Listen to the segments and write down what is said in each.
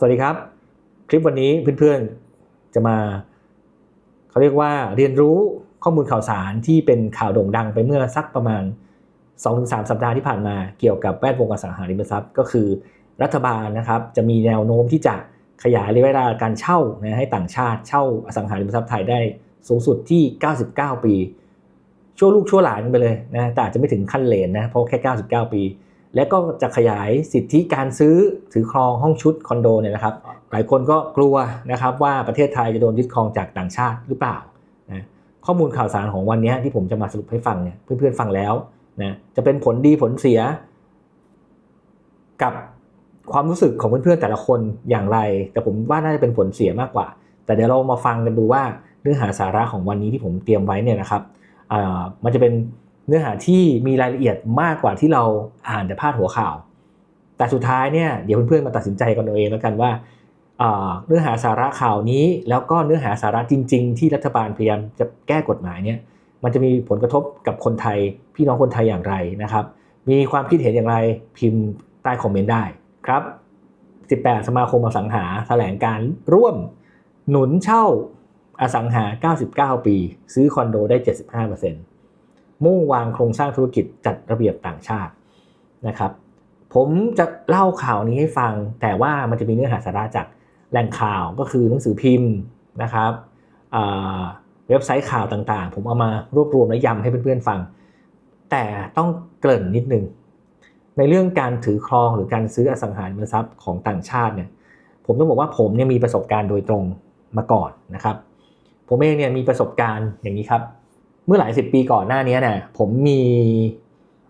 สวัสดีครับ คลิปวันนี้เพื่อนๆจะมาเขาเรียกว่าเรียนรู้ข้อมูลข่าวสารที่เป็นข่าวโด่งดังไปเมื่อสักประมาณ 2-3 สัปดาห์ที่ผ่านมาเกี่ยวกับแวดวงอสังหาริมทรัพย์ก็คือรัฐบาลนะครับจะมีแนวโน้มที่จะขยายระยะเวลาการเช่านะให้ต่างชาติเช่าอสังหาริมทรัพย์ไทยได้สูงสุดที่ 99 ปี ชั่วลูกชั่วหลานไปเลยนะแต่อาจจะไม่ถึงขั้นเลนนะเพราะแค่ 99 ปี และก็จะขยายสิทธิการซื้อถือครองห้องชุดคอนโดเนี่ยนะครับหลายคนก็กลัวนะครับว่าประเทศไทยจะโดนยึดครองจากต่างชาติหรือเปล่านะข้อมูลข่าวสารของวันนี้ที่ผมจะมาสรุปให้ฟังเนี่ยเพื่อนๆฟังแล้วนะจะเป็นผลดีผลเสีย กับความรู้สึกของเพื่อนๆแต่ละคนอย่างไร แต่ผมว่าน่าจะเป็นผลเสียมากกว่า แต่เดี๋ยวเรามาฟังกันดูว่าเนื้อหาสาระของวันนี้ที่ผมเตรียมไว้เนี่ยนะครับมันจะเป็น เนื้อหาที่มีรายละเอียดมากกว่าที่เราอ่านแต่พาดหัวข่าว แต่สุดท้ายเนี่ยเดี๋ยวเพื่อนๆมาตัดสินใจกันเองแล้วกันว่าเนื้อหาสาระข่าวนี้ แล้วก็เนื้อหาสาระจริง ๆ ที่รัฐบาลพยายามจะแก้กฎหมายเนี่ยมันจะมีผลกระทบกับคนไทยพี่น้องคนไทยอย่างไรนะครับ มีความคิดเห็นอย่างไรพิมพ์ใต้คอมเมนต์ได้ครับ 18 สมาคมอสังหาแถลงการร่วมหนุนเช่าอสังหา 99 ปี ซื้อคอนโดได้ 75% มุ่งวางโครงสร้างธุรกิจจัดระเบียบต่างชาตินะครับ ผมจะเล่าข่าวนี้ให้ฟัง แต่ว่ามันจะมีเนื้อหาสาระจากแหล่งข่าวก็คือหนังสือพิมพ์นะครับเว็บไซต์ข่าวต่างๆ ผมเอามารวบรวมและย้ำให้เพื่อนๆฟัง แต่ต้องเกริ่นนิดนึง ในเรื่องการถือครองหรือการซื้ออสังหาริมทรัพย์ของต่างชาติเนี่ยผมต้องบอกว่าผมเนี่ยมีประสบการณ์โดยตรงมาก่อนนะครับ ผมเองเนี่ยมีประสบการณ์อย่างนี้ครับ เมื่อหลายสิบปีก่อนหน้านี้นี่ยผมมี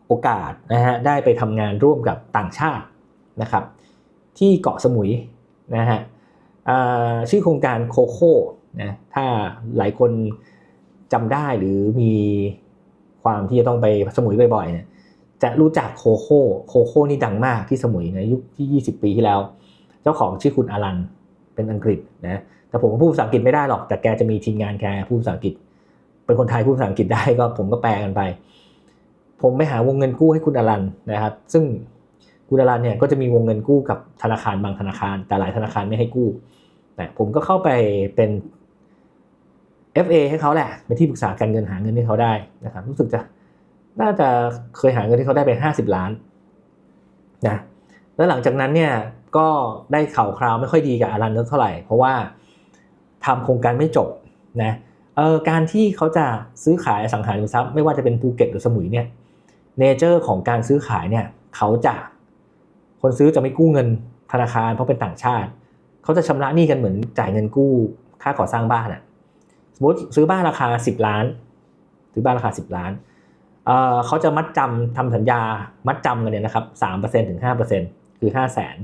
โอกาสนะฮะได้ไปทำงานร่วมกับต่างชาตินะครับ ที่เกาะสมุยนะฮะชื่อโครงการโคโค่นะถ้าหลายคนจำได้หรือมีความที่จะต้องไปสมุยบ่อยๆเนี่ยจะรู้จักโคโค่โคโค่นี่ดังมากที่สมุยในยุคที่ 20 ปีที่แล้ว เจ้าของชื่อคุณอารันเป็นอังกฤษนะแต่ผมพูดภาษาอังกฤษไม่ได้หรอกแต่แกจะมีทีมงานแกพูดภาษาอังกฤษ เป็นคนไทยพูดภาษาอังกฤษได้ก็ผมก็แปลกันไป ผมไปหาวงเงินกู้ให้คุณอรันนะครับ ซึ่งคุณอรันเนี่ยก็จะมีวงเงินกู้กับธนาคารบางธนาคาร แต่หลายธนาคารไม่ให้กู้แต่ผมก็เข้าไปเป็น FA ให้เขาแหละเป็นที่ปรึกษาการเงินหาเงินให้เขาได้นะครับ รู้สึกจะน่าจะเคยหาเงินที่เขาได้ไปห้าสิบล้านนะแล้วหลังจากนั้นเนี่ยก็ได้ข่าวคราวไม่ค่อยดีกับอารันเท่าไหร่ เพราะว่าทำโครงการไม่จบนะ เออการที่เขาจะซื้อขายสังหาริมทรัพย์ไม่ว่าจะเป็นภูเก็ตหรือสมุยเนี่ยเนเจอร์ของการซื้อขายเนี่ยเขาจะคนซื้อจะไม่กู้เงินธนาคารเพราะเป็นต่างชาติ เขาจะชำระหนี้กันเหมือนจ่ายเงินกู้ค่าก่อสร้างบ้านอะสมมติซื้อบ้านราคา 10 ล้าน ซื้อบ้านราคา 10 ล้านเเขาจะมัดจำทำสัญญามัดจำกันเนี่ยนะครับสามเปอร์เซ็นถึงห้าเปอร์เซ็นคือห้าแสน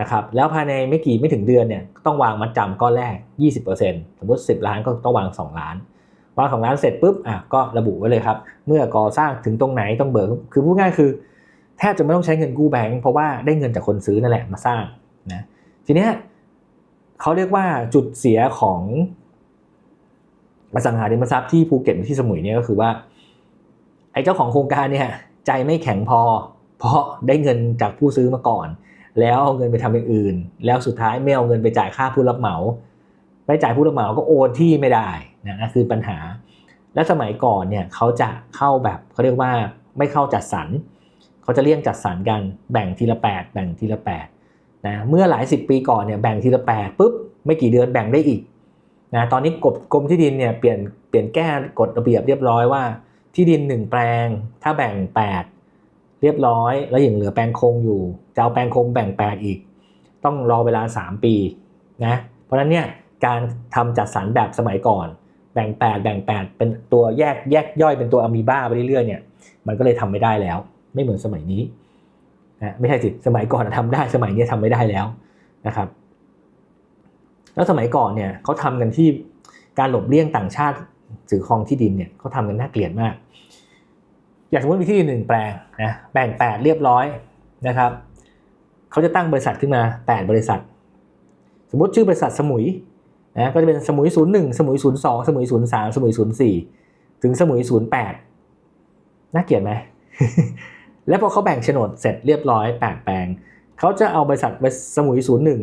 นะครับแล้วภายในไม่กี่ไม่ถึงเดือนเนี่ยต้องวางมัดจำก้อนแรก 20%สมมติ 10 ล้านก็ต้องวาง 2 ล้าน วางสองล้านเสร็จปุ๊บอะก็ระบุไว้เลยครับ เมื่อก่อสร้างถึงตรงไหนต้องเบิกคือพูดง่ายคือแทบจะไม่ต้องใช้เงินกู้แบงก์เพราะว่าได้เงินจากคนซื้อนั่นแหละมาสร้างนะทีเนี้ยเขาเรียกว่าจุดเสียของอสังหาริมทรัพย์ที่ภูเก็ตที่สมุยเนี่ยก็คือว่า ไอ้เจ้าของโครงการเนี่ยใจไม่แข็งพอ เพราะได้เงินจากผู้ซื้อมาก่อน แล้วเอาเงินไปทำอย่างอื่น แล้วสุดท้ายไม่เอาเงินไปจ่ายค่าผู้รับเหมาไม่จ่ายผู้รับเหมาก็โอนที่ไม่ได้นะนั่นคือปัญหา และสมัยก่อนเนี่ยเขาจะเข้าแบบเขาเรียกว่าไม่เข้าจัดสรรเขาจะเลี่ยงจัดสรรกันแบ่งทีละ 8 แบ่งทีละ8นะเมื่อหลายสิบปีก่อนเนี่ยแบ่งทีละแปดปุ๊บไม่กี่เดือนแบ่งได้อีกนะตอนนี้กบกรมที่ดินเนี่ยเปลี่ยนเปลี่ยนแก้กฎระเบียบเรียบร้อยว่า ที่ดินหนึ่งแปลง ถ้าแบ่ง 8 เรียบร้อย แล้วยังเหลือแปลงคงอยู่จะเอาแปลงคงแบ่ง8อีก ต้องรอเวลา 3 ปีนะเพราะนั้นเนี่ยการทำจัดสรรแบบสมัยก่อน แบ่ง 8 แบ่ง 8 เป็นตัวแยกแยกย่อยเป็นตัวอะมีบ้าไปเรื่อยๆเนี่ยมันก็เลยทำไม่ได้แล้ว ไม่เหมือนสมัยนี้นะไม่ใช่สิสมัยก่อนทำได้สมัยนี้ทำไม่ได้แล้วนะครับ แล้วสมัยก่อนเนี่ยเขาทำกันที่การหลบเลี่ยงต่างชาติถือครองที่ดินเนี่ยเขาทำกันน่าเกลียดมาก อย่างสมมติมีที่ดินหนึ่งแปลงนะแบ่งแปดเรียบร้อยนะครับเขาจะตั้งบริษัทขึ้นมาแปดบริษัท สมมติชื่อบริษัทสมุยนะก็จะเป็นสมุยศูนย์หนึ่งสมุยศูนย์สองสมุยศูนย์สามสมุยศูนย์สี่ถึงสมุยศูนย์แปดน่าเกลียดไหม แล้วพอเขาแบ่งโฉนดเสร็จเรียบร้อยแปดแปลง เขาจะเอาบริษัทสมุยศูนย์หนึ่ง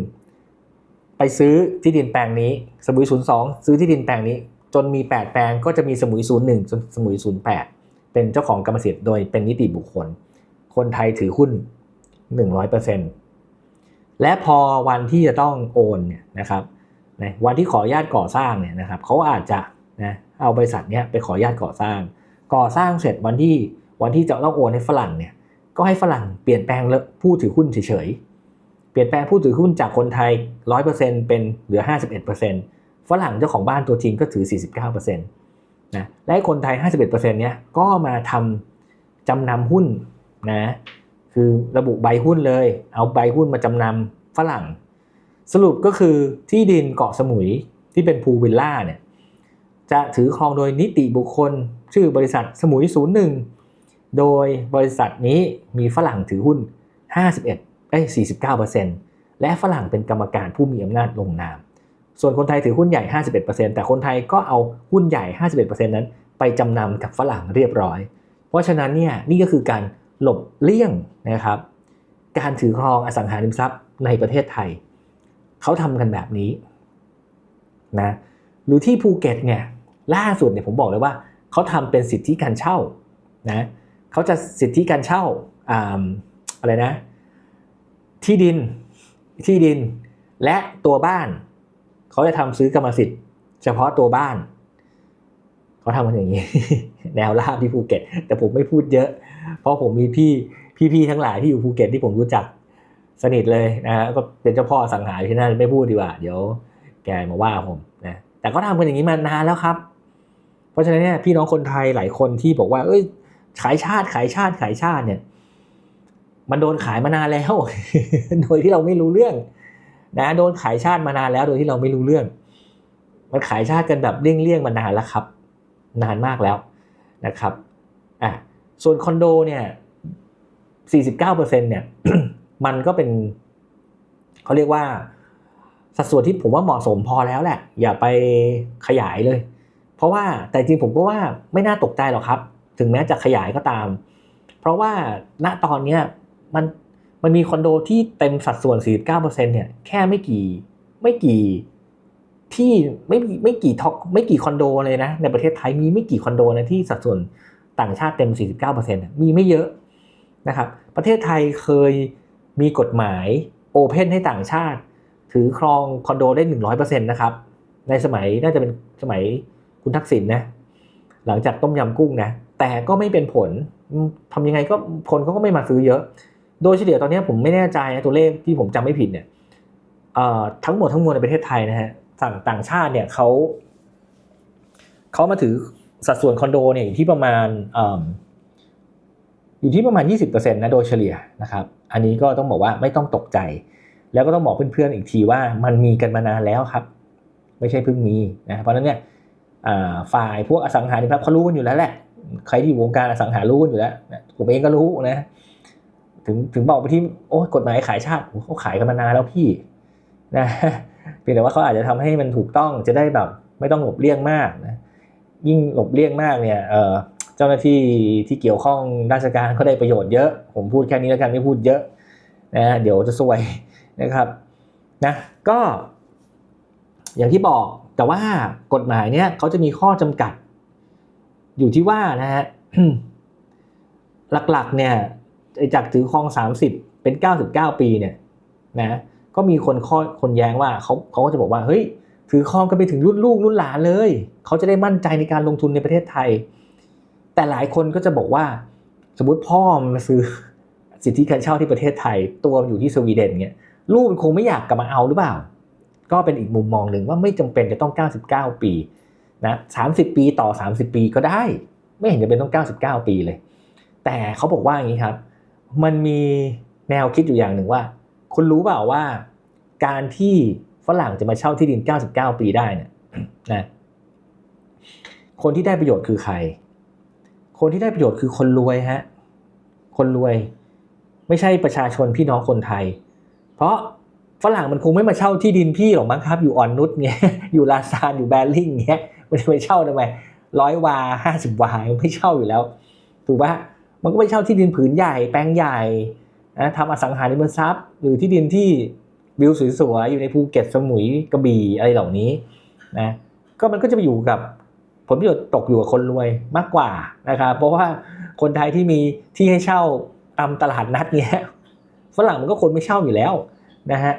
ไปซื้อที่ดินแปลงนี้ สมุยศูนย์สองซื้อที่ดินแปลงนี้ จนมี 8 แปลงก็จะมีสมุยศูนย์หนึ่งจนสมุยศูนย์แปด เป็นเจ้าของกรรมสิทธิ์โดยเป็นนิติบุคคล คนไทยถือหุ้น 100%และพอวันที่จะต้องโอนเนี่ยนะครับนะวันที่ขออนุญาตก่อสร้างเนี่ยนะครับเขาอาจจะนะเอาบริษัทเนี้ยไปขออนุญาตก่อสร้าง ก่อสร้างเสร็จวันที่วันที่จะต้องโอนให้ฝรั่งเนี่ยก็ให้ฝรั่งเปลี่ยนแปลงผู้ถือหุ้นเฉยๆ เปลี่ยนแปลงผู้ถือหุ้นจากคนไทย 100%เป็นเหลือ 51%ฝรั่งเจ้าของบ้านตัวจริงก็ถือ 49% นะและคนไทย 51%เนี้ยก็มาทำจำนำหุ้นนะคือระบุใบหุ้นเลย เอาใบหุ้นมาจำนำฝรั่ง สรุปก็คือที่ดินเกาะสมุยที่เป็นพูวิลล่าเนี่ยจะถือครองโดยนิติบุคคล ชื่อบริษัทสมุย 01 โดยบริษัทนี้มีฝรั่งถือหุ้น 51เอ้ย49%และฝรั่งเป็นกรรมการผู้มีอำนาจลงนาม ส่วนคนไทยถือหุ้นใหญ่ 51%แต่คนไทยก็เอาหุ้นใหญ่ 51%นั้น ไปจำนำกับฝรั่งเรียบร้อย เพราะฉะนั้นเนี่ยนี่ก็คือการหลบเลี่ยงนะครับการถือครองอสังหาริมทรัพย์ในประเทศไทย เขาทำกันแบบนี้นะหรือที่ภูเก็ตเนี่ยล่าสุดเนี่ยผมบอกเลยว่าเขาทำเป็นสิทธิการเช่านะเขาจะสิทธิการเช่าอะไรนะที่ดินที่ดินและตัวบ้าน เขาจะทำซื้อกรรมสิทธิ์ เฉพาะตัวบ้าน เขาทำกันอย่างนี้ แนวราบที่ภูเก็ต แต่ผมไม่พูดเยอะ เพราะผมมีพี่พี่ๆทั้งหลายที่อยู่ภูเก็ตที่ผมรู้จักสนิทเลยนะฮะก็เป็นเจ้าพ่อสังหารที่นั่นไม่พูดดีกว่า เดี๋ยวแกมาว่าผมนะแต่ก็ทำกันอย่างนี้มานานแล้วครับ เพราะฉะนั้นเนี่ยพี่น้องคนไทยหลายคนที่บอกว่า เอ้ย ขายชาติขายชาติขายชาติเนี่ย มันโดนขายมานานแล้ว โดยที่เราไม่รู้เรื่อง นะโดนขายชาติมานานแล้วโดยที่เราไม่รู้เรื่อง มันขายชาติกันแบบเลี่ยงๆมานานแล้วครับ นานมากแล้วนะครับอะส่วนคอนโดเนี่ย49%เนี่ยมันก็เป็นเขาเรียกว่าสัดส่วนที่ผมว่าเหมาะสมพอแล้วแหละ อย่าไปขยายเลย เพราะว่าแต่จริงผมก็ว่าไม่น่าตกใจหรอกครับ ถึงแม้จะขยายก็ตาม เพราะว่าณตอนนี้มัน มันมีคอนโดที่เต็มสัดส่วน 49%เนี่ยแค่ไม่กี่ไม่กี่ที่ไม่ไม่กี่ท็อกไม่กี่คอนโดเลยนะ ในประเทศไทยมีไม่กี่คอนโดนะที่สัดส่วนต่างชาติเต็ม 49%มีไม่เยอะนะครับประเทศไทยเคยมีกฎหมายโอเพนให้ต่างชาติ ถือครองคอนโดได้ 100%นะครับในสมัยน่าจะเป็นสมัยคุณทักษิณนนะหลังจากต้มยำกุ้งนะแต่ก็ไม่เป็นผลทำยังไงก็คนเขาก็ไม่มาซื้อเยอะ โดยเฉลี่ยตอนนี้ผมไม่แน่ใจนะตัวเลขที่ผมจำไม่ผิดเนี่ยทั้งหมดทั้งมวลในประเทศไทยนะฮะสั่งต่างชาติเนี่ยเขาเขามาถือสัดส่วนคอนโดเนี่ยอยู่ที่ประมาณอยู่ที่ประมาณ 20%นะโดยเฉลี่ยนะครับ อันนี้ก็ต้องบอกว่าไม่ต้องตกใจ แล้วก็ต้องบอกเพื่อนๆอีกทีว่ามันมีกันมานานแล้วครับ ไม่ใช่เพิ่งมีนะเพราะนั้นเนี่ยฝ่ายพวกอสังหาริมทรัพย์เขารู้กันอยู่แล้วแหละ ใครที่อยู่วงการอสังหารู้กันอยู่แล้วผมเองก็รู้นะ ถึงถึงบอกไปที่โอ้กฎหมายขายชาติเขาขายกันมานานแล้วพี่นะเพียงแต่ว่าเขาอาจจะทำให้มันถูกต้องจะได้แบบไม่ต้องหลบเลี่ยงมากนะยิ่งหลบเลี่ยงมากเนี่ยเจ้าหน้าที่ที่เกี่ยวข้องราชการเขาได้ประโยชน์เยอะ ผมพูดแค่นี้แล้วกันไม่พูดเยอะนะเดี๋ยวจะซวยนะครับนะก็อย่างที่บอกแต่ว่ากฎหมายเนี่ยเขาจะมีข้อจำกัด อยู่ที่ว่านะฮะหลักๆเนี่ย จากถือครอง 30 เป็น 99 ปีเนี่ยนะก็มีคนข้อคนแย้งว่าเขาเขาก็จะบอกว่าเฮ้ยถือครองกันไปถึงรุ่นลูกรุ่นหลานเลย เขาจะได้มั่นใจในการลงทุนในประเทศไทย แต่หลายคนก็จะบอกว่า สมมติพ่อมาซื้อสิทธิการเช่าที่ประเทศไทย ตัวอยู่ที่สวีเดนเนี่ยลูกคงไม่อยากกลับมาเอาหรือเปล่า ก็เป็นอีกมุมมองหนึ่งว่าไม่จำเป็นจะต้อง 99 ปีนะ30 ปีต่อ 30 ปีก็ได้ ไม่เห็นจะเป็นต้อง 99 ปีเลย แต่เขาบอกว่าอย่างนี้ครับ มันมีแนวคิดอยู่อย่างหนึ่งว่า คุณรู้เปล่าว่า การที่ฝรั่งจะมาเช่าที่ดิน 99 ปีได้เนี่ยนะคนที่ได้ประโยชน์คือใคร คนที่ได้ประโยชน์คือคนรวยฮะ คนรวย ไม่ใช่ประชาชนพี่น้องคนไทย เพราะฝรั่งมันคงไม่มาเช่าที่ดินพี่หรอกมั้งครับ อยู่อ่อนนุชเงี้ย อยู่ลาซานอยู่แบลลิงเงี้ย มันจะไปเช่าทำไมร้อยวาห้าสิบวาไม่เช่าอยู่แล้ว ถูกปะ มันก็ไปเช่าที่ดินผืนใหญ่แปลงใหญ่นะทำอสังหาริมทรัพย์ หรือที่ดินที่วิวสวยๆอยู่ในภูเก็ตสมุยกระบี่อะไรเหล่านี้นะก็มันก็จะไปอยู่กับผลประโยชน์ตกอยู่กับคนรวยมากกว่านะครับเพราะว่าคนไทยที่มีที่ให้เช่าตามตลาดนัดเนี้ยฝรั่งมันก็คนไม่เช่าอยู่แล้วนะฮะ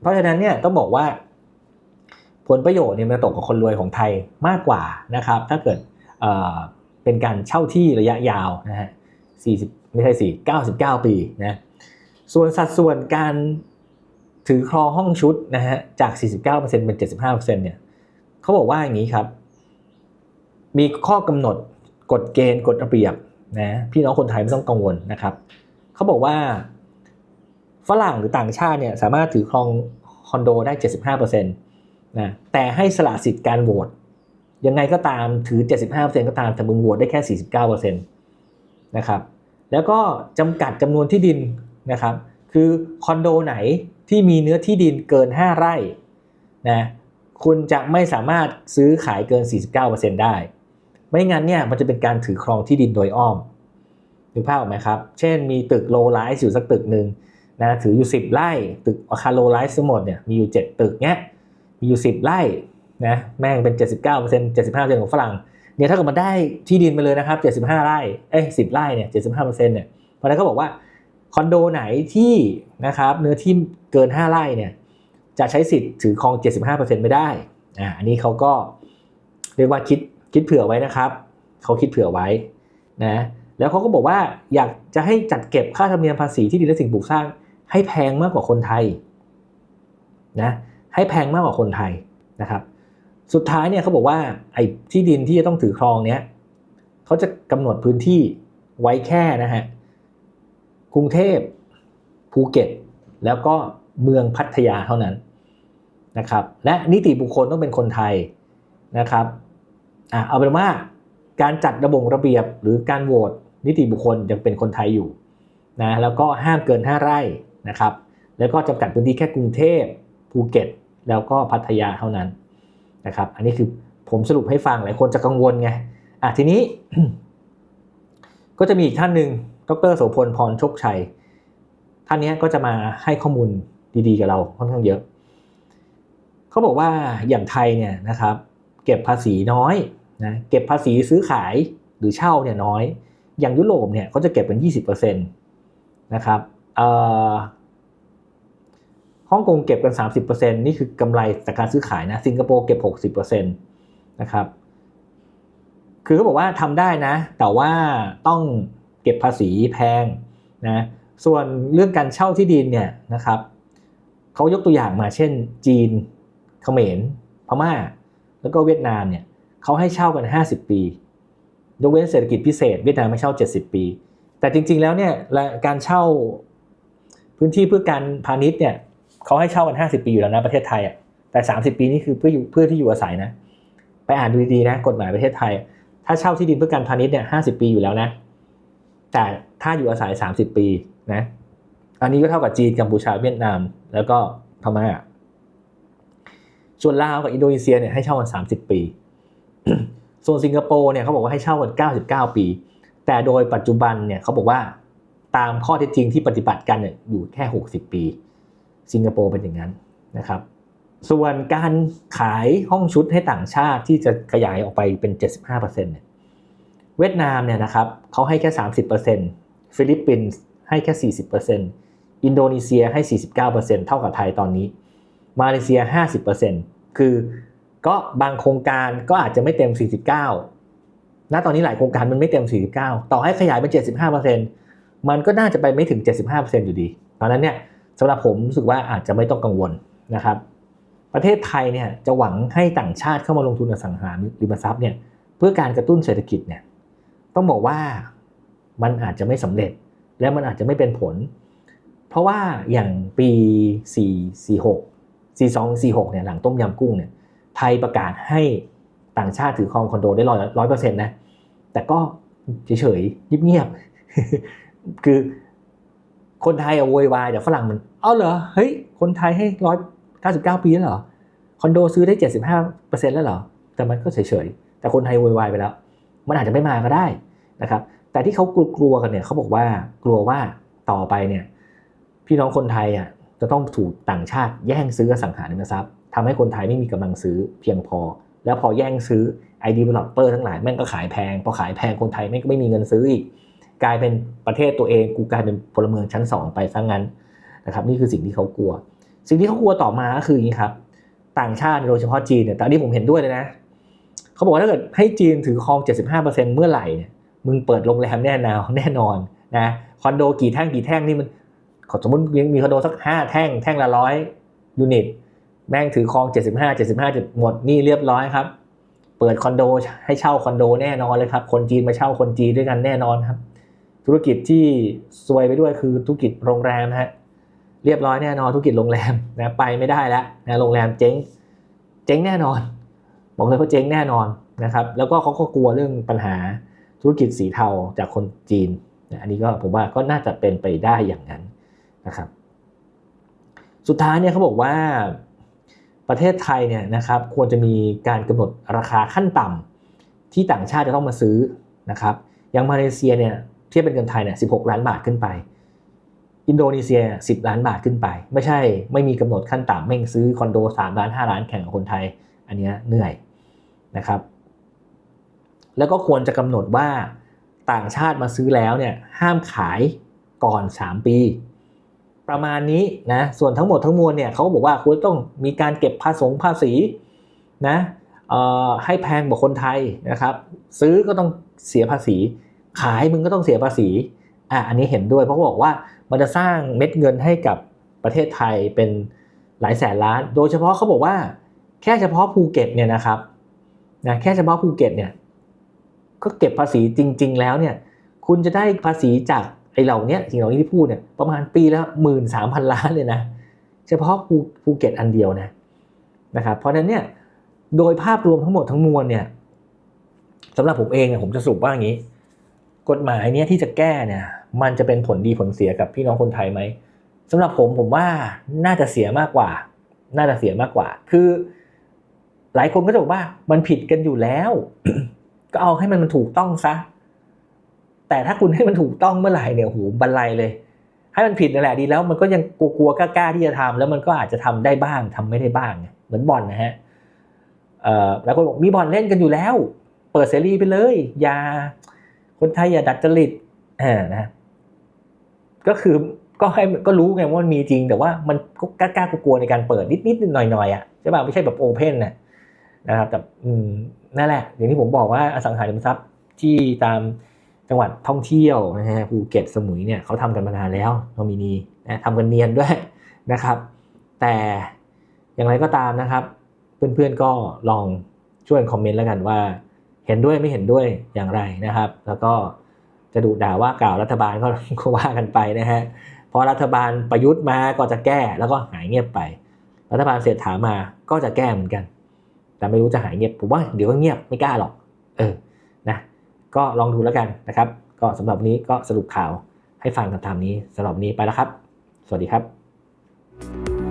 เพราะฉะนั้นเนี่ยต้องบอกว่า ผลประโยชน์เนี่ยมันตกกับคนรวยของไทยมากกว่านะครับ ถ้าเกิดเป็นการเช่าที่ระยะยาวนะฮะ 40 ไม่ใช่สี่99 ปีนะส่วนสัดส่วนการถือครองห้องชุดนะฮะจาก 49%เป็น 75%เนี่ยเขาบอกว่าอย่างนี้ครับ มีข้อกำหนดกฎเกณฑ์กฎระเบียบนะพี่น้องคนไทยไม่ต้องกังวลนะครับเขาบอกว่าฝรั่งหรือต่างชาติเนี่ยสามารถถือครองคอนโดได้ 75%นะแต่ให้สละสิทธิ์การโหวตยังไงก็ตามถือ 75%ก็ตามแต่มึงโหวตได้แค่ 49%นะครับ แล้วก็จำกัดจำนวนที่ดินนะครับคือคอนโดไหนที่มีเนื้อที่ดินเกิน 5 ไร่นะคุณจะไม่สามารถซื้อขายเกิน 49%ได้ ไม่งั้นเนี่ยมันจะเป็นการถือครองที่ดินโดยอ้อมนึกภาพออกไหมครับ เช่นมีตึกโลไลซ์อยู่สักตึกหนึ่งนะถืออยู่ 10 ไร่ตึกอาคารโลไลซ์ทั้งหมดเนี่ยมีอยู่ 7 ตึกเนี้ยมีอยู่ 10 ไร่นะแม่งเป็น 79% 75%ของฝรั่ง เนี่ยถ้าเกิดมันได้ที่ดินไปเลยนะครับ 75 ไร่ เอ้ย10 ไร่เนี่ย 75%เนี่ย เพราะนั้นเขาบอกว่าคอนโดไหนที่นะครับเนื้อที่เกิน 5 ไร่เนี่ยจะใช้สิทธิ์ถือครอง 75%ไม่ได้ อ่า อันนี้เขาก็เรียกว่าคิดคิดเผื่อไว้นะครับ เขาคิดเผื่อไว้นะ แล้วเขาก็บอกว่าอยากจะให้จัดเก็บค่าธรรมเนียมภาษีที่ดินและสิ่งปลูกสร้าง ให้แพงมากกว่าคนไทยนะ ให้แพงมากกว่าคนไทยนะครับ สุดท้ายเนี่ยเขาบอกว่าไอ้ที่ดินที่จะต้องถือครองเนี้ยเขาจะกำหนดพื้นที่ไว้แค่นะฮะกรุงเทพภูเก็ต แล้วก็เมืองพัทยาเท่านั้นนะครับและนิติบุคคลต้องเป็นคนไทยนะครับอะเอาเป็นว่าการจัดระบบระเบียบหรือการโหวตนิติบุคคลยังเป็นคนไทยอยู่นะแล้วก็ห้ามเกิน 5 ไร่นะครับ แล้วก็จำกัดพื้นที่แค่กรุงเทพภูเก็ต แล้วก็พัทยาเท่านั้น นะครับ อันนี้คือผมสรุปให้ฟังหลายคนจะกังวลไงอะทีนี้ ก็จะมีอีกท่านหนึ่งดรโสพลพรชคชัย ท่านนี้ก็จะมาให้ข้อมูลดีๆ กับเราค่อนข้างเยอะ เขาบอกว่าอย่างไทยเนี่ยนะครับ เก็บภาษีน้อยนะเก็บภาษีซื้อขายหรือเช่าเนี่ยน้อย อย่างยุโรปเนี่ยเขาจะเก็บเป็น 20%นะครับ ฮ่องกงเก็บกัน 30%นี่คือกำไรจากการซื้อขายนะ สิงคโปร์เก็บ 60%นะครับ คือเขาบอกว่าทำได้นะ แต่ว่าต้องเก็บภาษีแพงนะ ส่วนเรื่องการเช่าที่ดินเนี่ยนะครับเขายกตัวอย่างมาเช่น จีน เขมร พม่า แล้วก็เวียดนามเนี่ยเขาให้เช่ากัน 50 ปี ยกเว้นเศรษฐกิจพิเศษ เวียดนามไม่เช่า 70 ปี แต่จริง ๆ แล้วเนี่ยการเช่าพื้นที่เพื่อการพาณิชย์เนี่ย เขาให้เช่ากัน 50 ปีอยู่แล้วนะประเทศไทยอะแต่ 30 ปีนี่คือเพื่ออยู่เพื่อที่อยู่อาศัยนะ ไปอ่านดูดีๆนะกฎหมายประเทศไทย ถ้าเช่าที่ดินเพื่อการพาณิชย์เนี่ย50ปีอยู่แล้วนะ แต่ถ้าอยู่อาศัย 30 ปีนะ อันนี้ก็เท่ากับจีนกัมพูชาเวียดนาม แล้วก็พม่าส่วนลาวกับอินโดนีเซียเนี่ยให้เช่ากัน 30 ปี ส่วนสิงคโปร์เนี่ยเขาบอกว่าให้เช่ากัน 99 ปี แต่โดยปัจจุบันเนี่ยเขาบอกว่าตามข้อเท็จจริงที่ปฏิบัติกันเนี่ยอยู่แค่ 60 ปี สิงคโปร์เป็นอย่างนั้นนะครับ ส่วนการขายห้องชุดให้ต่างชาติที่จะขยายออกไปเป็น 75%เนี่ยเวียดนามเนี่ยนะครับเขาให้แค่ 30%ฟิลิปปินส์ให้แค่ 40%อินโดนีเซียให้ 49%เท่ากับไทยตอนนี้ มาเลเซีย 50%คือก็บางโครงการก็อาจจะไม่เต็ม 49ณตอนนี้หลายโครงการมันไม่เต็ม 49 ต่อให้ขยายเป็น 75%มันก็น่าจะไปไม่ถึง 75%อยู่ดีตอนนั้นเนี่ย สำหรับผมรู้สึกว่าอาจจะไม่ต้องกังวลนะครับ ประเทศไทยเนี่ยจะหวังให้ต่างชาติเข้ามาลงทุนอสังหาริมทรัพย์เนี่ยเพื่อการกระตุ้นเศรษฐกิจเนี่ยต้องบอกว่ามันอาจจะไม่สำเร็จและมันอาจจะไม่เป็นผล เพราะว่าอย่างปี 446 4246เนี่ยหลังต้มยำกุ้งเนี่ยไทยประกาศให้ต่างชาติถือครองคอนโดได้ร้อยร้อยเปอร์เซ็นต์นะแต่ก็เฉยๆเงียบๆคือ คนไทยอะโวยวายแต่ฝรั่งมันเอาเหรอเฮ้ยคนไทยให้ร้อยเก้าสิบเก้าปีแล้วเหรอคอนโดซื้อได้เจ็ดสิบห้าเปอร์เซ็นต์แล้วเหรอแต่มันก็เฉยๆแต่คนไทยโวยวายไปแล้ว มันอาจจะไม่มาก็ได้นะครับ แต่ที่เขากลัวกันเนี่ยเขาบอกว่ากลัวว่าต่อไปเนี่ยพี่น้องคนไทยอะจะต้องถูกต่างชาติแย่งซื้อสังหาริมทรัพย์ทำให้คนไทยไม่มีกำลังซื้อเพียงพอ แล้วพอแย่งซื้อไอเดีเวลลอปเปอร์ทั้งหลายแม่งก็ขายแพง พอขายแพงคนไทยแม่งก็ไม่มีเงินซื้ออีก กลายเป็นประเทศตัวเองกูกลายเป็นพลเมืองชั้น 2 ไปซะงั้นนะครับนี่คือสิ่งที่เขากลัว สิ่งที่เขากลัวต่อมาก็คืออย่างนี้ครับ ต่างชาติโดยเฉพาะจีนเนี่ยแต่อันนี้ผมเห็นด้วยเลยนะเขาบอกว่าถ้าเกิดให้จีนถือครอง 75%เมื่อไหร่เนี่ยมึงเปิดโรงแรมแน่นอนแน่นอนนะคอนโดกี่แท่งกี่แท่งนี่มันสมมติมีคอนโดสัก 5 แท่งแท่งละร้อยยูนิตแม่งถือครอง 75 75จะหมดนี่เรียบร้อยครับ เปิดคอนโดให้เช่าคอนโดแน่นอนเลยครับ คนจีนมาเช่าคนจีนด้วยกันแน่นอนครับ ธุรกิจที่ซวยไปด้วยคือธุรกิจโรงแรมฮะเรียบร้อยแน่นอนธุรกิจโรงแรมนะไปไม่ได้แล้วนะโรงแรมเจ๊งเจ๊งแน่นอน บอกเลยว่าเจ๊งแน่นอนนะครับ แล้วก็เขาก็กลัวเรื่องปัญหาธุรกิจสีเทาจากคนจีนนะอันนี้ก็ผมว่าก็น่าจะเป็นไปได้อย่างนั้นนะครับ สุดท้ายเนี่ยเขาบอกว่าประเทศไทยเนี่ยนะครับควรจะมีการกำหนดราคาขั้นต่ำที่ต่างชาติจะต้องมาซื้อนะครับ อย่างมาเลเซียเนี่ย เทียบเป็นเงินไทยเนี่ย16ล้านบาทขึ้นไป อินโดนีเซีย 10 ล้านบาทขึ้นไป ไม่ใช่ไม่มีกำหนดขั้นต่ำแม่งซื้อคอนโด3ล้าน5ล้านแข่งกับคนไทย อันนี้เหนื่อยนะครับ แล้วก็ควรจะกำหนดว่าต่างชาติมาซื้อแล้วเนี่ยห้ามขายก่อน 3 ปี ประมาณนี้นะส่วนทั้งหมดทั้งมวลเนี่ยเขาบอกว่าคุณต้องมีการเก็บภาษีภาษีนะให้แพงกว่าคนไทยนะครับ ซื้อก็ต้องเสียภาษี ขายมึงก็ต้องเสียภาษีอะอันนี้เห็นด้วยเพราะบอกว่ามันจะสร้างเม็ดเงินให้กับประเทศไทยเป็นหลายแสนล้าน โดยเฉพาะเขาบอกว่า แค่เฉพาะภูเก็ตเนี่ยนะครับนะแค่เฉพาะภูเก็ตเนี่ยก็เก็บภาษีจริง ๆ แล้วเนี่ยคุณจะได้ภาษีจากไอ้เหล่านี้สิ่งเหล่านี้ที่พูดเนี่ยประมาณปีละหมื่นสามพันล้านเลยนะ เฉพาะภูภูเก็ตอันเดียวนะนะครับเพราะฉะนั้นเนี่ยโดยภาพรวมทั้งหมดทั้งมวลเนี่ยสำหรับผมเองเนี่ยผมจะสรุปว่าอย่างนี้ กฎหมายเนี้ยที่จะแก้เนี่ยมันจะเป็นผลดีผลเสียกับพี่น้องคนไทยไหมสำหรับผมผมว่าน่าจะเสียมากกว่า น่าจะเสียมากกว่า คือ หลายคนก็จะบอกว่ามันผิดกันอยู่แล้ว ก็เอาให้มันมันถูกต้องซะแต่ถ้าคุณให้มันถูกต้องเมื่อไหร่เนี่ยโหบันไลเลย ให้มันผิดนั่นแหละดีแล้ว มันก็ยังกลัวๆกล้าๆที่จะทำแล้วมันก็อาจจะทำได้บ้างทำไม่ได้บ้าง เหมือนบอลนะฮะเอ่อแล้วก็บอกมีบอลเล่นกันอยู่แล้ว เปิดเสรีไปเลย อย่า คนไทยอย่าดัดจริตเออนะก็คือก็ให้ก็รู้ไงว่ามันมีจริง แต่ว่ามันก็กล้ากลัวในการเปิดนิดๆหน่อยๆอะใช่ป่ะไม่ใช่แบบโอเพนนะนะครับแต่นั่นแหละ อย่างที่ผมบอกว่าอสังหาริมทรัพย์ที่ตามจังหวัดท่องเที่ยวนะฮะภูเก็ตสมุยเนี่ยเขาทำกันมานานแล้วโนมินีนะทำกันเนียนด้วยนะครับ แต่อย่างไรก็ตามนะครับ เพื่อนๆก็ลองช่วยคอมเมนต์แล้วกันว่า เห็นด้วยไม่เห็นด้วยอย่างไรนะครับ แล้วก็จะดูด่าว่ากล่าวรัฐบาลก็ว่ากันไปนะฮะพอรัฐบาลประยุทธ์มาก็จะแก้แล้วก็หายเงียบไป รัฐบาลเศรษฐามาก็จะแก้เหมือนกัน แต่ไม่รู้จะหายเงียบผมว่าเดี๋ยวก็เงียบไม่กล้าหรอกเออนะก็ลองดูแล้วกันนะครับ ก็สำหรับนี้ก็สรุปข่าวให้ฟังกันตามนี้สำหรับนนี้ไปแล้วครับ สวัสดีครับ